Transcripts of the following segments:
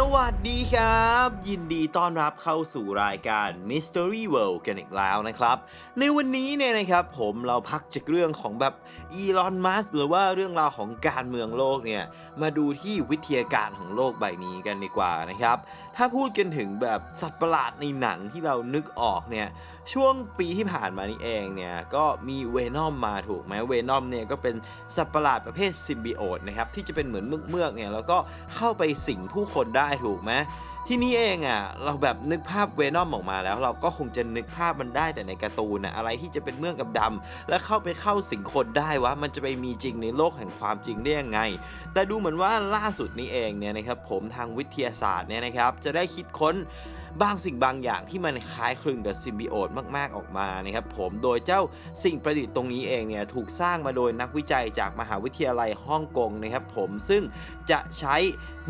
สวัสดีครับ ยินดีต้อนรับเข้าสู่รายการ Mystery World กันอีกแล้วนะครับ ในวันนี้เนี่ยนะครับผมเราพักจากเรื่องของแบบอีลอนมัสหรือว่าเรื่องราวของการเมืองโลกเนี่ย มาดูที่วิทยาการของโลกใบนี้กันดีกว่านะครับ ถ้าพูดกันถึงแบบสัตว์ประหลาดในหนังที่เรานึกออกเนี่ย ช่วงปีที่ผ่านมานี่เองเนี่ย ก็มีเวนอมมาถูกไหมเวนอมเนี่ยก็เป็นสัตว์ประหลาดประเภทซิมบิโอตนะครับที่จะเป็นเหมือนเมือกๆเนี่ยแล้วก็เข้าไปสิงผู้คนได้ถูกไหม ที่นี่เองอะเราแบบนึกภาพเวนอมออกมาแล้ว เราก็คงจะนึกภาพมันได้แต่ในการ์ตูนนะอะไรที่จะเป็นเมือกกับดำๆแล้วเข้าไปเข้าสิงคนได้วะมันจะไปมีจริงในโลกแห่งความจริงได้ยังไง แต่ดูเหมือนว่าล่าสุดนี้เองเนี่ยนะครับผมทางวิทยาศาสตร์เนี่ยนะครับจะได้คิดค้นบางสิ่งบางอย่างที่มันคล้ายคลึงกับซิมบิโอตมากๆออกมานะครับผมโดยเจ้าสิ่งประดิษฐ์ตรงนี้เองเนี่ยถูกสร้างมาโดยนักวิจัยจากมหาวิทยาลัยฮ่องกงนะครับผมซึ่งจะใช้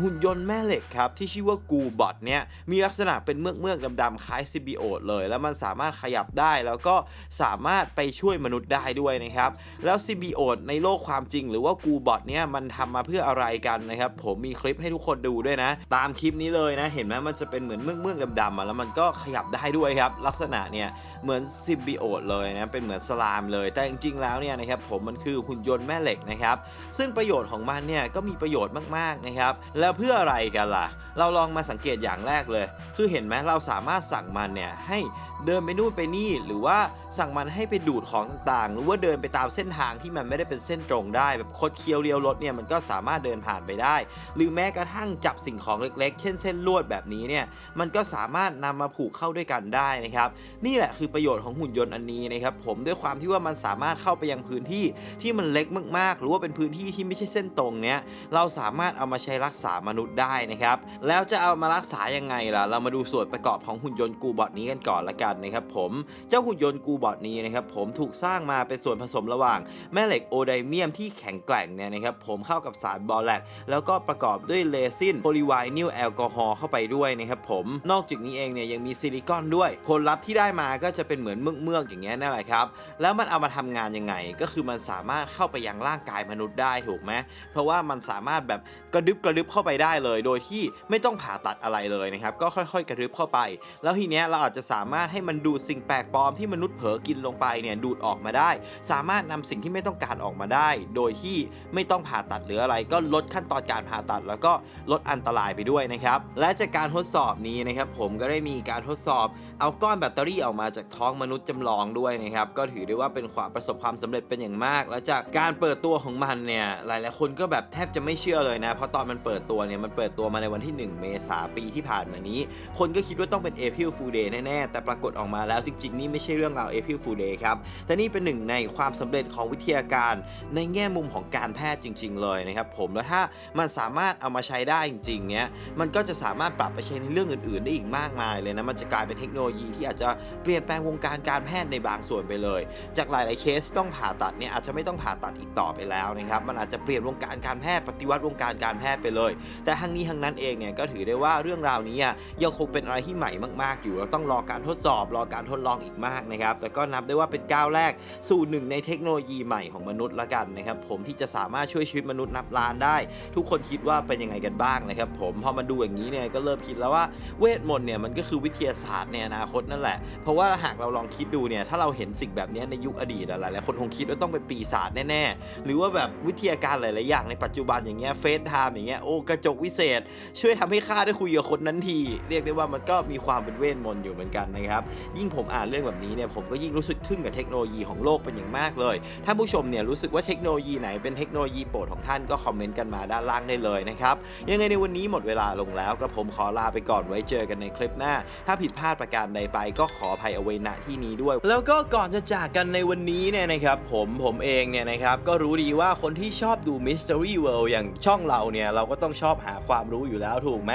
หุ่นยนต์แม่เหล็กครับที่ชื่อว่ากูบอทเนี่ยมีลักษณะเป็นเมือกเมือกๆดำๆคล้ายซิบิโอตเลย แล้วมันสามารถขยับได้แล้วก็สามารถไปช่วยมนุษย์ได้ด้วยนะครับ แล้วซิบิโอตในโลกความจริง หรือว่ากูบอทเนี่ยมันทำมาเพื่ออะไรกันนะครับ ผมมีคลิปให้ทุกคนดูด้วยนะ ตามคลิปนี้เลยนะ เห็นไหมมันจะเป็นเหมือนเมือกเมือกๆดำๆแล้วมันก็ขยับได้ด้วยครับ ลักษณะเนี่ยเหมือนซิบิโอตเลยนะเป็นเหมือนสลามเลย แต่จริงๆแล้วเนี่ยนะครับผมมันคือหุ่นยนต์แม่เหล็กนะครับ ซึ่งประโยชน์ของมันเนี่ยก็มีประโยชน์มากๆนะครับแล้วเพื่ออะไรกันล่ะ เราลองมาสังเกตอย่างแรกเลย คือเห็นไหมเราสามารถสั่งมันเนี่ยให้เดินไปนู่นไปนี่ หรือว่าสั่งมันให้ไปดูดของต่างๆ หรือว่าเดินไปตามเส้นทางที่มันไม่ได้เป็นเส้นตรงได้แบบคดเคี้ยวเลี้ยวรถเนี่ยมันก็สามารถเดินผ่านไปได้ หรือแม้กระทั่งจับสิ่งของเล็ก ๆ เช่นเส้นลวดแบบนี้เนี่ยมันก็สามารถนำมาผูกเข้าด้วยกันได้นะครับนี่แหละคือประโยชน์ของหุ่นยนต์อันนี้นะครับผมด้วยความที่ว่ามันสามารถเข้าไปยังพื้นที่ที่มันเล็กมากๆ หรือว่าเป็นพื้นที่ที่ไม่ใช่เส้นตรงเนี้ยเราสามารถเอามาใช้รักษามนุษย์ได้นะครับแล้วจะเอามารักษายังไงล่ะ เรามาดูส่วนประกอบของหุ่นยนต์กูบอทนี้กันก่อนละกันนะครับผมเจ้าหุ่นยนต์กูบอทนี้นะครับผมถูกสร้างมาเป็นส่วนผสมระหว่าง แม่เหล็กโอไดเมียมที่แข็งแกร่งเนี่ยนะครับผมเข้ากับสารบอแลกแล้วก็ประกอบด้วยเลซินโพลีไวนิลแอลกอฮอล์เข้าไปด้วยนะครับผมนอกจากนี้เองเนี่ยยังมีซิลิคอนด้วย ผลลัพธ์ที่ได้มาก็จะเป็นเหมือนเมือกๆอย่างเงี้ยนั่นแหละครับแล้วมันเอามาทำงานยังไงก็คือมันสามารถเข้าไปยังร่างกายมนุษย์ได้ถูกไหมเพราะว่ามันสามารถแบบกระดึบกระดึบเข้าไปได้เลย โดยที่ไม่ต้องผ่าตัดอะไรเลยนะครับ ก็ค่อยๆ กระดึบเข้าไป แล้วทีเนี้ยเราอาจจะสามารถให้มันดูดสิ่งแปลกปลอมที่มนุษย์เผลอกินลงไปเนี่ยดูดออกมาได้ สามารถนำสิ่งที่ไม่ต้องการออกมาได้ โดยที่ไม่ต้องผ่าตัดหรืออะไร ก็ลดขั้นตอนการผ่าตัด แล้วก็ลดอันตรายไปด้วยนะครับ และจากการทดสอบนี้นะครับผมก็ได้มีการทดสอบเอาก้อนแบตเตอรี่ออกมาจากท้องมนุษย์จำลองด้วยนะครับก็ถือได้ว่าเป็นความประสบความสำเร็จเป็นอย่างมาก และจากการเปิดตัวของมันเนี่ยหลายๆคนก็แบบแทบจะไม่เชื่อเลยนะเพราะตอนมันเปิดตัวเนี่ยมันเปิดตัวมาในวันที่ 1 เมษาปีที่ผ่านมานี้ คนก็คิดว่าต้องเป็น April Fool Day แน่ๆ แต่ปรากฏออกมาแล้วจริงๆ นี่ไม่ใช่เรื่องราว April Fool Day ครับ แต่นี่เป็นหนึ่งในความสำเร็จของวิทยาการในแง่มุมของการแพทย์จริง ๆ เลยนะครับผม แล้วถ้ามันสามารถเอามาใช้ได้จริงๆ เนี่ยมันก็จะสามารถปรับไปใช้ในเรื่องอื่นๆ ได้อีกมากมายเลยนะ มันจะกลายเป็นเทคโนโลยีที่อาจจะเปลี่ยนแปลงวงการการแพทย์ในบางส่วนไปเลย จากหลายๆเคสต้องผ่าตัดเนี่ยอาจจะไม่ต้องผ่าตัดอีกต่อไปแล้วนะครับ มันอาจจะเปลี่ยนวงการการแพทย์ปฏิวัติวงการการแพทย์ไปเลย แต่ทั้งนี้ทั้งนั้นเองเนี่ยก็ถือได้ว่าเรื่องราวนี้ยังคงเป็นอะไรที่ใหม่มาก ๆ อยู่เราต้องรอการทดสอบรอการทดลองอีกมากนะครับแต่ก็นับได้ว่าเป็นก้าวแรกสู่หนึ่งในเทคโนโลยีใหม่ของมนุษย์ละกันนะครับผมที่จะสามารถช่วยชีวิตมนุษย์นับล้านได้ ทุกคนคิดว่าเป็นยังไงกันบ้างนะครับผมพอมาดูอย่างนี้เนี่ยก็เริ่มคิดแล้วว่าเวทมนต์เนี่ยมันก็คือวิทยาศาสตร์ในอนาคตนั่นแหละ เพราะว่าหากเราลองคิดดูเนี่ยถ้าเราเห็นสิ่งแบบนี้ในยุคอดีตหลายๆคนคงคิดว่าต้องเป็นปีศาจแน่ๆหรือว่าแบบวิทยาการหลายๆอย่างในปัจจุบันอย่างเงี้ยเฟซไทม์อย่างเงี้ยโอ้กระจกวิเศษ ช่วยทำให้ข้าได้คุยกับคนนั้นที เรียกได้ว่ามันก็มีความเป็นเวทมนต์อยู่เหมือนกันนะครับ ยิ่งผมอ่านเรื่องแบบนี้เนี่ยผมก็ยิ่งรู้สึกทึ่งกับเทคโนโลยีของโลกเป็นอย่างมากเลยถ้าผู้ชมเนี่ยรู้สึกว่าเทคโนโลยีไหนเป็นเทคโนโลยีโปรดของท่านก็คอมเมนต์กันมาด้านล่างได้เลยนะครับยังไงในวันนี้หมดเวลาลงแล้วกระผมขอลาไปก่อนไว้เจอกันในคลิปหน้า ถ้าผิดพลาดประการใดไปก็ขออภัยเอาไว้ณที่นี้ด้วย แล้วก็ก่อนจะจากกันในวันนี้เนี่ยนะครับผมผมเองเนี่ยนะครับก็รู้ดีว่าคนที่ชอบดู Mystery World อย่างช่องเราเนี่ยเราก็ต้องชอบหาความรู้อยู่แล้วถูกไหม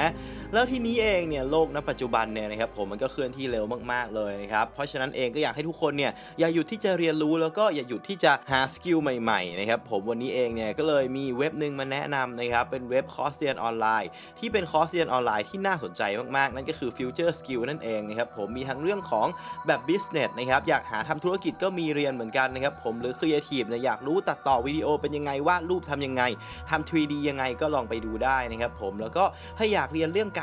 แล้วทีนี้เองเนี่ยโลกณปัจจุบันเนี่ยนะครับผมมันก็เคลื่อนที่เร็วมากๆเลยนะครับเพราะฉะนั้นเองก็อยากให้ทุกคนเนี่ยอย่าหยุดที่จะเรียนรู้แล้วก็อย่าหยุดที่จะหาสกิลใหม่ๆนะครับผมวันนี้เองเนี่ยก็เลยมีเว็บหนึ่งมาแนะนำนะครับเป็นเว็บคอร์สเรียนออนไลน์ ที่เป็นคอร์สเรียนออนไลน์ที่น่าสนใจมากๆ นั่นก็คือ Future Skill นั่นเองนะครับผมมีทั้งเรื่องของแบบ Business นะครับอยากหาทำธุรกิจก็มีเรียนเหมือนกันนะครับผมหรือ Creative เนี่ยอยากรู้ตัดต่อวิดีโอเป็นยังไงวาดรูปทำยังไงทำ 3D ยังไงก็ลองไปดูได้นะครับผมแล้วก็ถ้าอยากเรียนเรื่องการ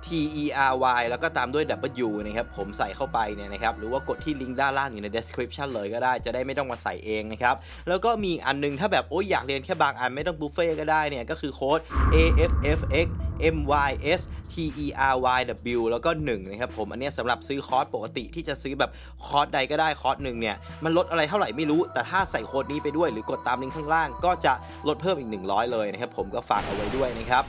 T E R Y แล้วก็ตามด้วย W นะครับผมใส่เข้าไปเนี่ยนะครับหรือว่ากดที่ลิงก์ด้านล่างอยู่ใน description เลยก็ได้จะได้ไม่ต้องมาใส่เองนะครับแล้วก็มีอันนึงถ้าแบบโอ้ยอยากเรียนแค่บางอันไม่ต้องบุฟเฟ่ก็ได้เนี่ยก็คือโค้ด AFFX M Y S T E R Y W แล้วก็1นะครับผมอันนี้สำหรับซื้อคอร์สปกติที่จะซื้อแบบคอร์สใดก็ได้คอร์สหนึ่งเนี่ยมันลดอะไรเท่าไหร่ไม่รู้ แต่ถ้าใส่โค้ดนี้ไปด้วยหรือกดตามลิงก์ข้างล่าง ก็จะลดเพิ่มอีก 100 เลยนะครับผมก็ฝากเอาไว้ด้วยนะครับ